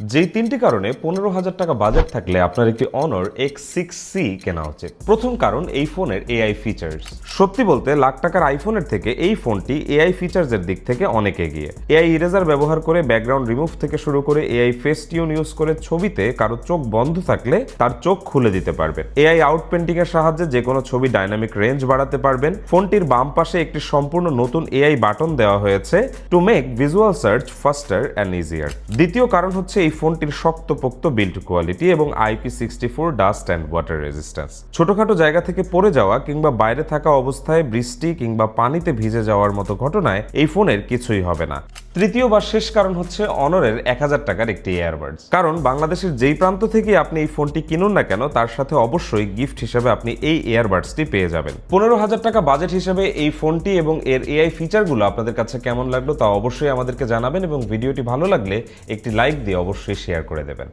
যেই তিনটি কারণে পনেরো হাজার টাকা বাজেট থাকলে আপনার একটি অনর এক্স সিক্স সি কেনা উচিত প্রথম কারণ এই ফোনের এআই ফিচার্স সত্যি বলতে, লাখ টাকার আইফোনের থেকে এই ফোনটি এআই ফিচার্সের দিক থেকে অনেক এগিয়ে। এআই ইরেজার ব্যবহার করে ব্যাকগ্রাউন্ড রিমুভ থেকে শুরু করে এআই ফেস টিউন ইউজ করে ছবিতে কারও চোখ বন্ধ থাকলে তার চোখ খুলে দিতে পারবেন। এআই আউট পেন্টিং এর সাহায্যে যে কোনো ছবি ডাইনামিক রেঞ্জ বাড়াতে পারবেন। ফোনটির বাম পাশে একটি সম্পূর্ণ নতুন এআই বাটন দেওয়া হয়েছে to make visual search faster and easier দ্বিতীয় কারণ হচ্ছে এই ফোনটির শক্তপোক্ত বিল্ড কোয়ালিটি এবং IP sixty four dust and water resistance ছোটখাটো জায়গা থেকে পড়ে যাওয়া কিংবা বাইরে থাকা অবস্থায় বৃষ্টি কিংবা পানিতে ভিজে যাওয়ার মতো ঘটনায় এই ফোনের কিছুই হবে না। তৃতীয় বা শেষ কারণ হচ্ছে অনরের এক হাজার টাকার একটি এয়ারবাডস। কারণ বাংলাদেশের যেই প্রান্ত থেকে আপনি এই ফোনটি কিনুন না কেন, তার সাথে অবশ্যই গিফট হিসেবে আপনি এই এয়ারবাডসটি পেয়ে যাবেন। পনেরো হাজার টাকা বাজেট হিসেবে এই ফোনটি এবং এর এআই ফিচারগুলো আপনাদের কাছে কেমন লাগল তা অবশ্যই আমাদেরকে জানাবেন এবং ভিডিওটি ভালো লাগলে একটি লাইক দিয়ে অবশ্যই শেয়ার করে দেবেন।